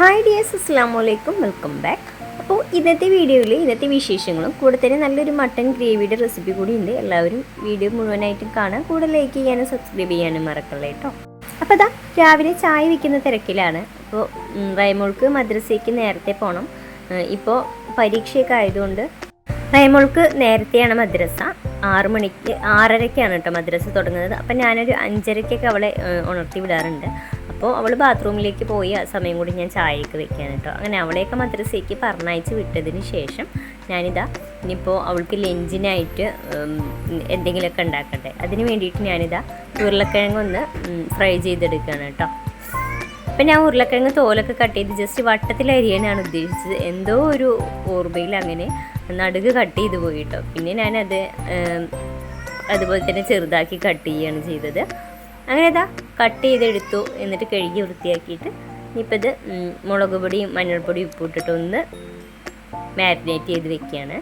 Hi dears അസ്സാം വലൈക്കും welcome back അപ്പോൾ ഇന്നത്തെ വീഡിയോയിൽ ഇന്നത്തെ വിശേഷങ്ങളും കൂടെ തന്നെ നല്ലൊരു മട്ടൻ ഗ്രേവിയുടെ റെസിപ്പി കൂടി ഉണ്ട്. എല്ലാവരും വീഡിയോ മുഴുവനായിട്ടും കാണാൻ കൂടെ ലൈക്ക് ചെയ്യാനും സബ്സ്ക്രൈബ് ചെയ്യാനും മറക്കല്ലേ കേട്ടോ അപ്പോൾ അതാ രാവിലെ ചായ വയ്ക്കുന്ന തിരക്കിലാണ്. അപ്പോൾ റൈമോൾക്ക് മദ്രസയ്ക്ക് നേരത്തെ പോകണം ഇപ്പോൾ പരീക്ഷയൊക്കെ ആയതുകൊണ്ട് റൈമോൾക്ക് നേരത്തെയാണ് മദ്രസ. ആറ് മണിക്ക് ആറരയ്ക്കാണ് കേട്ടോ മദ്രസ തുടങ്ങുന്നത്. അപ്പം ഞാനൊരു അഞ്ചരയ്ക്കൊക്കെ അവളെ ഉണർത്തി വിടാറുണ്ട്. അപ്പോൾ അവൾ ബാത്റൂമിലേക്ക് പോയി ആ സമയം കൂടി ഞാൻ ചായയൊക്കെ വെക്കാൻ കേട്ടോ. അങ്ങനെ അവളെയൊക്കെ മദ്രസയ്ക്ക് പറഞ്ഞയച്ച് വിട്ടതിന് ശേഷം ഞാനിതാ ഇനിയിപ്പോൾ അവൾക്ക് ലഞ്ചിനായിട്ട് എന്തെങ്കിലുമൊക്കെ ഉണ്ടാക്കട്ടെ. അതിന് വേണ്ടിയിട്ട് ഞാനിതാ ഉരുളക്കിഴങ്ങ് ഒന്ന് ഫ്രൈ ചെയ്തെടുക്കുകയാണ് കേട്ടോ. അപ്പം ഞാൻ ഉരുളക്കിഴങ്ങ് തോലൊക്കെ കട്ട് ചെയ്ത് ജസ്റ്റ് വട്ടത്തിൽ അരിയാനാണ് ഉദ്ദേശിച്ചത്. എന്തോ ഒരു ഓർമ്മയിൽ അങ്ങനെ നടുക് കട്ട് ചെയ്ത് പോയിട്ടോ പിന്നെ ഞാനത് അതുപോലെ തന്നെ ചെറുതാക്കി കട്ട് ചെയ്യുകയാണ് ചെയ്തത്. അങ്ങനെ ഇതാ കട്ട് ചെയ്തെടുത്തു എന്നിട്ട് കഴുകി വൃത്തിയാക്കിയിട്ട് ഇനിയിപ്പോൾ ഇത് മുളക് പൊടിയും മഞ്ഞൾപ്പൊടിയും ഉപ്പിട്ടിട്ട് ഒന്ന് മാരിനേറ്റ് ചെയ്ത് വെക്കുകയാണ്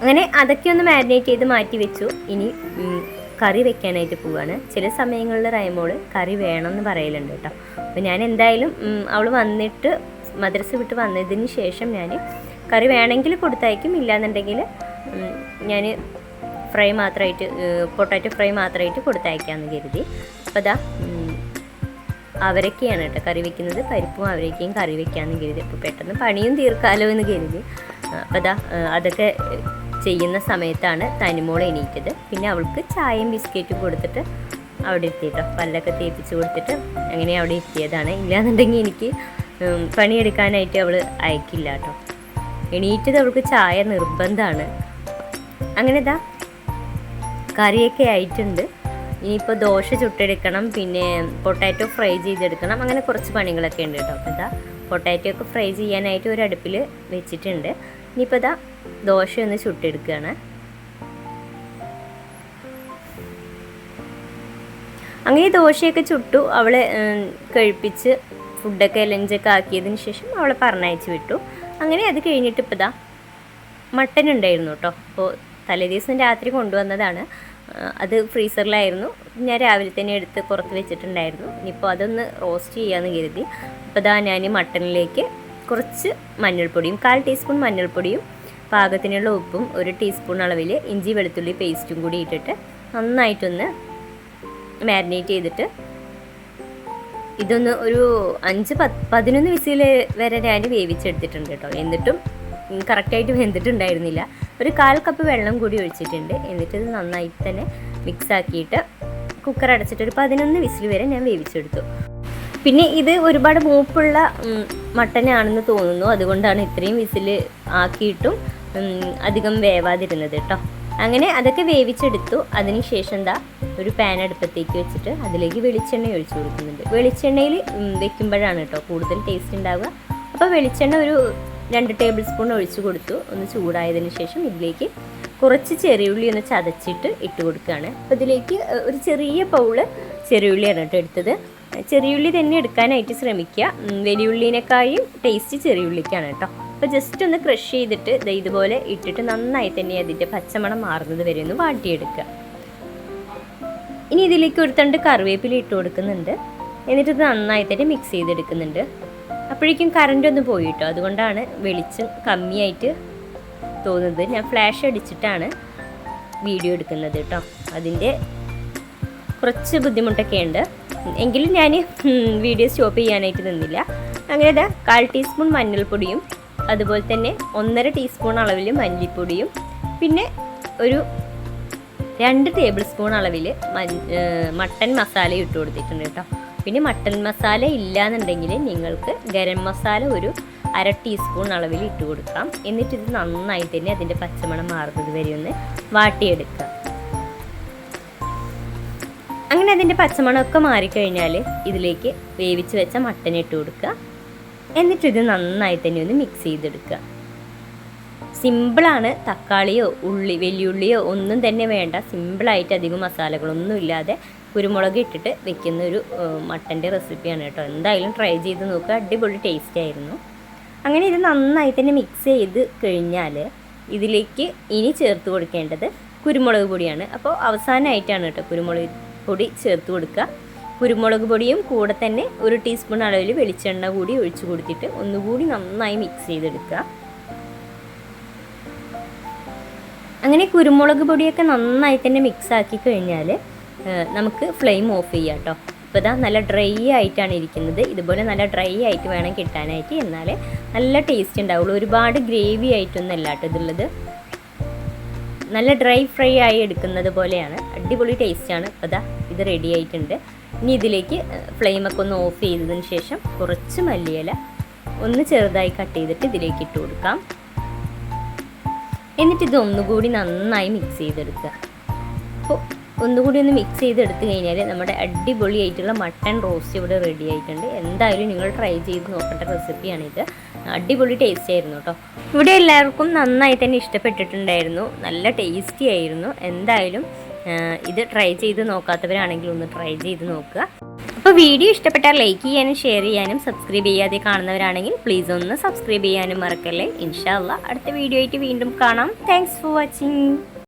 അങ്ങനെ അതൊക്കെ ഒന്ന് മാരിനേറ്റ് ചെയ്ത് മാറ്റി വെച്ചു. ഇനി കറി വെക്കാനായിട്ട് പോവാണ്. ചില സമയങ്ങളിൽ റൈമോൾ കറി വേണമെന്ന് പറയലുണ്ട് കേട്ടോ. അപ്പോൾ ഞാൻ എന്തായാലും അവൾ വന്നിട്ട് മദ്രസ വിട്ട് വന്നതിന് ശേഷം ഞാൻ കറി വേണമെങ്കിൽ കൊടുത്തയക്കും. ഇല്ലാന്നുണ്ടെങ്കിൽ ഞാൻ ഫ്രൈ മാത്രമായിട്ട് പൊട്ടാറ്റോ ഫ്രൈ മാത്രമായിട്ട് കൊടുത്തയക്കാമെന്ന് കരുതി. അപ്പോൾ അതാ അവരൊക്കെയാണ് കേട്ടോ കറി വെക്കുന്നത്. പരിപ്പും അവരൊക്കെയും കറി വെക്കാമെന്ന് കരുതി. അപ്പോൾ പെട്ടെന്ന് പണിയും തീർക്കാലോ എന്ന് കരുതി. അപ്പോൾ അതാ അതൊക്കെ ചെയ്യുന്ന സമയത്താണ് തനിമോൾ എണീറ്റത്. പിന്നെ അവൾക്ക് ചായയും ബിസ്ക്കറ്റും കൊടുത്തിട്ട് അവിടെ എത്തിയിട്ടോ പല്ലൊക്കെ തേപ്പിച്ച് കൊടുത്തിട്ട് അങ്ങനെ അവിടെ എത്തിയതാണ്. ഇല്ലാന്നുണ്ടെങ്കിൽ എനിക്ക് പണിയെടുക്കാനായിട്ട് അവൾ അയക്കില്ല കേട്ടോ. എണീറ്റത് അവൾക്ക് ചായ നിർബന്ധമാണ്. അങ്ങനെ ഇതാ കറിയൊക്കെ ആയിട്ടുണ്ട്. ഇനിയിപ്പോൾ ദോശ ചുട്ടെടുക്കണം പിന്നെ പൊട്ടാറ്റോ ഫ്രൈ ചെയ്തെടുക്കണം അങ്ങനെ കുറച്ച് പണികളൊക്കെ ഉണ്ട് കേട്ടോ. അപ്പോൾ ഇതാ പൊട്ടാറ്റോ ഒക്കെ ഫ്രൈ ചെയ്യാനായിട്ട് ഒരു അടുപ്പിൽ വെച്ചിട്ടുണ്ട്. ഇനിയിപ്പോൾ ഇതാ ദോശ ഒന്ന് ചുട്ടെടുക്കുകയാണ്. അങ്ങനെ ദോശയൊക്കെ ചുട്ടു. അവളെ കഴിപ്പിച്ച് ഫുഡൊക്കെ ലഞ്ചൊക്കെ ആക്കിയതിന് ശേഷം അവളെ പറഞ്ഞയച്ച് വിട്ടു. അങ്ങനെ അത് കഴിഞ്ഞിട്ട് ഇപ്പം ഇതാ മട്ടൻ ഉണ്ടായിരുന്നു കേട്ടോ. അപ്പോൾ തലേദിവസം രാത്രി കൊണ്ടുവന്നതാണ്. അത് ഫ്രീസറിലായിരുന്നു. ഞാൻ രാവിലെ തന്നെ എടുത്ത് പുറത്ത് വെച്ചിട്ടുണ്ടായിരുന്നു. ഇനിയിപ്പോൾ അതൊന്ന് റോസ്റ്റ് ചെയ്യാമെന്ന് കരുതി. അപ്പോൾ ഇതാ ഞാൻ മട്ടണിലേക്ക് കുറച്ച് മഞ്ഞൾപ്പൊടിയും കാൽ ടീസ്പൂൺ മഞ്ഞൾപ്പൊടിയും പാകത്തിനുള്ള ഉപ്പും ഒരു ടീസ്പൂൺ അളവിൽ ഇഞ്ചി വെളുത്തുള്ളി പേസ്റ്റും കൂടി ഇട്ടിട്ട് നന്നായിട്ടൊന്ന് മാരിനേറ്റ് ചെയ്തിട്ട് ഇതൊന്ന് ഒരു അഞ്ച് പത്ത് പതിനൊന്ന് വിസിൽ വരെ ഞാൻ വേവിച്ചെടുത്തിട്ടുണ്ട് കേട്ടോ. എന്നിട്ടും കറക്റ്റായിട്ട് വെന്തിട്ടുണ്ടായിരുന്നില്ല. ഒരു കാൽ കപ്പ് വെള്ളം കൂടി ഒഴിച്ചിട്ടുണ്ട്. എന്നിട്ട് ഇത് നന്നായി തന്നെ മിക്സ് ആക്കിയിട്ട് കുക്കർ അടച്ചിട്ട് ഒരു പതിനൊന്ന് വിസിൽ വരെ ഞാൻ വേവിച്ചെടുത്തു. പിന്നെ ഇത് ഒരുപാട് മൂപ്പുള്ള മട്ടനാണെന്ന് തോന്നുന്നു. അതുകൊണ്ടാണ് ഇത്രയും വിസിൽ ആക്കിയിട്ടും അധികം വേവാതിരുന്നത് കേട്ടോ. അങ്ങനെ അതൊക്കെ വേവിച്ചെടുത്തു. അതിനുശേഷം എന്താ ഒരു പാൻ അടുപ്പത്തേക്ക് വെച്ചിട്ട് അതിലേക്ക് വെളിച്ചെണ്ണ ഒഴിച്ചു കൊടുക്കുന്നുണ്ട്. വെളിച്ചെണ്ണയിൽ വെക്കുമ്പോഴാണ് കേട്ടോ കൂടുതൽ ടേസ്റ്റ് ഉണ്ടാവുക. അപ്പോൾ വെളിച്ചെണ്ണ ഒരു രണ്ട് ടേബിൾ സ്പൂൺ ഒഴിച്ചു കൊടുത്തു. ഒന്ന് ചൂടായതിനു ശേഷം ഇതിലേക്ക് കുറച്ച് ചെറിയുള്ളി ഒന്ന് ചതച്ചിട്ട് ഇട്ട് കൊടുക്കുകയാണ്. അപ്പോൾ ഇതിലേക്ക് ഒരു ചെറിയ പൗൾ ചെറിയുള്ളിയാണ് കേട്ടോ എടുത്തത്. ചെറിയുള്ളി തന്നെ എടുക്കാനായിട്ട് ശ്രമിക്കുക. വലിയുള്ളിനേക്കായും ടേസ്റ്റ് ചെറിയുള്ളിക്കാണ് കേട്ടോ. അപ്പോൾ ജസ്റ്റ് ഒന്ന് ക്രഷ് ചെയ്തിട്ട് ദേ ഇതുപോലെ ഇട്ടിട്ട് നന്നായി തന്നെ അതിന്റെ പച്ചമണം മാറുന്നത് വരെ ഒന്ന് വാട്ടിയെടുക്കുക. ഇനി ഇതിലേക്ക് ഒരു തണ്ട് കറിവേപ്പില ഇട്ട് കൊടുക്കുന്നുണ്ട്. എന്നിട്ട് ഇത് നന്നായി തന്നെ മിക്സ് ചെയ്തെടുക്കുന്നുണ്ട്. അപ്പോഴേക്കും കറണ്ട് ഒന്ന് പോയി കേട്ടോ അതുകൊണ്ടാണ് വെളിച്ചം കമ്മിയായിട്ട് തോന്നുന്നത്. ഞാൻ ഫ്ലാഷ് അടിച്ചിട്ടാണ് വീഡിയോ എടുക്കുന്നത് കേട്ടോ അതിന്റെ കുറച്ച് ബുദ്ധിമുട്ടൊക്കെ ഉണ്ട്. എങ്കിലും ഞാൻ വീഡിയോ സ്റ്റോപ്പ് ചെയ്യാനായിട്ട് നിന്നില്ല. അങ്ങനെ ഇതാ കാൽ ടീസ്പൂൺ മഞ്ഞൾപ്പൊടിയും അതുപോലെ തന്നെ ഒന്നര ടീസ്പൂൺ അളവിൽ മല്ലിപ്പൊടിയും പിന്നെ ഒരു രണ്ട് ടേബിൾ സ്പൂൺ അളവിൽ മട്ടൻ മസാലയും ഇട്ട് കൊടുത്തിട്ടുണ്ട് കേട്ടോ പിന്നെ മട്ടൻ മസാല ഇല്ലാന്നുണ്ടെങ്കിൽ നിങ്ങൾക്ക് ഗരം മസാല ഒരു അര ടീസ്പൂൺ അളവിൽ ഇട്ട് കൊടുക്കാം. എന്നിട്ട് ഇത് നന്നായി തന്നെ അതിന്റെ പച്ചമണം മാറുന്നത് വരെ ഒന്ന് വാട്ടിയെടുക്കുക. അങ്ങനെ അതിന്റെ പച്ചമണമൊക്കെ മാറിക്കഴിഞ്ഞാൽ ഇതിലേക്ക് വേവിച്ച് വെച്ച മട്ടൻ ഇട്ട് കൊടുക്കുക. എന്നിട്ട് ഇത് നന്നായി തന്നെ ഒന്ന് മിക്സ് ചെയ്തെടുക്കുക. സിമ്പിളാണ്. തക്കാളിയോ ഉള്ളി വലിയുള്ളിയോ ഒന്നും തന്നെ വേണ്ട. സിമ്പിളായിട്ട് അധികം മസാലകളൊന്നും ഇല്ലാതെ കുരുമുളക് ഇട്ടിട്ട് വെക്കുന്ന ഒരു മട്ടന്റെ റെസിപ്പിയാണ് കേട്ടോ. എന്തായാലും ട്രൈ ചെയ്ത് നോക്കുക അടിപൊളി ടേസ്റ്റ് ആയിരുന്നു. അങ്ങനെ ഇത് നന്നായി തന്നെ മിക്സ് ചെയ്ത് കഴിഞ്ഞാൽ ഇതിലേക്ക് ഇനി ചേർത്ത് കൊടുക്കേണ്ടത് കുരുമുളക് പൊടിയാണ്. അപ്പോൾ അവസാനമായിട്ടാണ് കേട്ടോ കുരുമുളക് പൊടി ചേർത്ത് കൊടുക്കുക. കുരുമുളക് പൊടിയും കൂടെ തന്നെ ഒരു ടീസ്പൂൺ അളവിൽ വെളിച്ചെണ്ണ കൂടി ഒഴിച്ചു കൊടുത്തിട്ട് ഒന്നുകൂടി നന്നായി മിക്സ് ചെയ്തെടുക്കുക. അങ്ങനെ കുരുമുളക് പൊടിയൊക്കെ നന്നായി തന്നെ മിക്സ് ആക്കി കഴിഞ്ഞാൽ നമുക്ക് ഫ്ലെയിം ഓഫ് ചെയ്യാം കേട്ടോ. ഇപ്പോൾ ഇതാ നല്ല ഡ്രൈ ആയിട്ടാണ് ഇരിക്കുന്നത്. ഇതുപോലെ നല്ല ഡ്രൈ ആയിട്ട് വേണം കിട്ടാനായിട്ട്. എന്നാൽ നല്ല ടേസ്റ്റ് ഉണ്ടാവുള്ളൂ. ഒരുപാട് ഗ്രേവി ആയിട്ടൊന്നും അല്ല കേട്ടോ ഇതുള്ളത്. നല്ല ഡ്രൈ ഫ്രൈ ആയി എടുക്കുന്നത് പോലെയാണ്. അടിപൊളി ടേസ്റ്റാണ് ഇപ്പോൾ ഇതാ ഇത് റെഡി ആയിട്ടുണ്ട്. ഇനി ഇതിലേക്ക് ഫ്ലെയിമൊക്കെ ഒന്ന് ഓഫ് ചെയ്തതിന് ശേഷം കുറച്ച് മല്ലിയില ഒന്ന് ചെറുതായി കട്ട് ചെയ്തിട്ട് ഇതിലേക്ക് ഇട്ട് കൊടുക്കാം. എന്നിട്ട് ഇത് നന്നായി മിക്സ് ചെയ്തെടുക്കുക. അപ്പോൾ ഒന്നുകൂടി ഒന്ന് മിക്സ് ചെയ്ത് ചെയ്തെടുത്ത് കഴിഞ്ഞാൽ നമ്മുടെ അടിപൊളി ആയിട്ടുള്ള മട്ടൺ റോസ്റ്റ് ഇവിടെ റെഡി ആയിട്ടുണ്ട്. എന്തായാലും നിങ്ങൾ ട്രൈ ചെയ്ത് നോക്കേണ്ട റെസിപ്പിയാണിത് അടിപൊളി ടേസ്റ്റ് ആയിരുന്നു കേട്ടോ ഇവിടെ എല്ലാവർക്കും നന്നായി തന്നെ ഇഷ്ടപ്പെട്ടിട്ടുണ്ടായിരുന്നു. നല്ല ടേസ്റ്റി ആയിരുന്നു. എന്തായാലും ഇത് ട്രൈ ചെയ്ത് നോക്കാത്തവരാണെങ്കിൽ ഒന്ന് ട്രൈ ചെയ്ത് നോക്കുക. അപ്പോൾ വീഡിയോ ഇഷ്ടപ്പെട്ടാൽ ലൈക്ക് ചെയ്യാനും ഷെയർ ചെയ്യാനും സബ്സ്ക്രൈബ് ചെയ്യാതെ കാണുന്നവരാണെങ്കിൽ പ്ലീസ് ഒന്ന് സബ്സ്ക്രൈബ് ചെയ്യാനും മറക്കല്ലേ. ഇൻഷാല്ല അടുത്ത വീഡിയോ ആയിട്ട് വീണ്ടും കാണാം. Thanks for watching